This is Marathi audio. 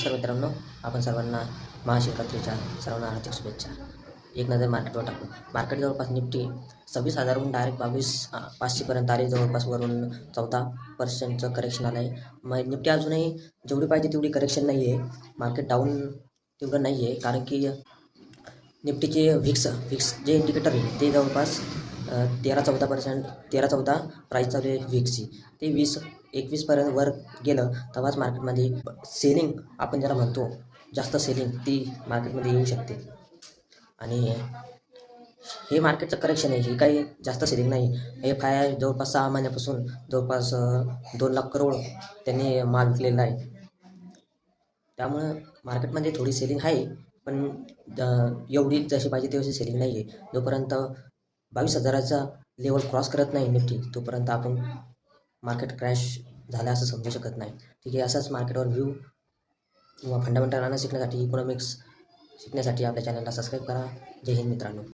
सर्व मित्रांनो आपण सर्वांना महाशिवरात्रीच्या सर्वांना हार्दिक शुभेच्छा. एक नजर मार्केटवर टाकू. मार्केट जवळपास निफ्टी सव्वीस हजारहून डायरेक्ट बावीस पाचशेपर्यंत आले. जवळपास वरून चौदा पर्सेंटचं करेक्शन आलं आहे मग निफ्टी अजूनही जेवढी पाहिजे तेवढी करेक्शन नाही आहे मार्केट डाऊन तेवढं नाही आहे कारण की निफ्टीचे व्हिक्स व्हिक्स जे इंडिकेटर आहे ते जवळपास तेरा चौदा पर्सेंट तेरा चौदा प्राईस चालू आहे विक्सची ते वीस एकवीसपर्यंत वर गेलं तेव्हाच मार्केटमध्ये सेलिंग आपण ज्याला म्हणतो जास्त सेलिंग ती मार्केटमध्ये येऊ शकते. आणि हे मार्केटचं करेक्शन आहे हे काही जास्त सेलिंग नाही. हे फाय जवळपास सहा महिन्यापासून जवळपास दोन लाख करोड त्यांनी माल विकलेला आहे. त्यामुळं मार्केटमध्ये थोडी सेलिंग आहे पण एवढी जशी पाहिजे तशी सेलिंग नाही आहे जोपर्यंत बावीस हजाराचा लेवल क्रॉस करत नाही निफ्टी तोपर्यंत आपण मार्केट क्रॅश झालं असं समजू शकत नाही. ठीक आहे असंच मार्केटवर व्ह्यू किंवा फंडामेंटल अनालिसिस शिकण्यासाठी इकॉनॉमिक्स शिकण्यासाठी आपल्या चॅनलला सबस्क्राईब करा. जय हिंद मित्रांनो.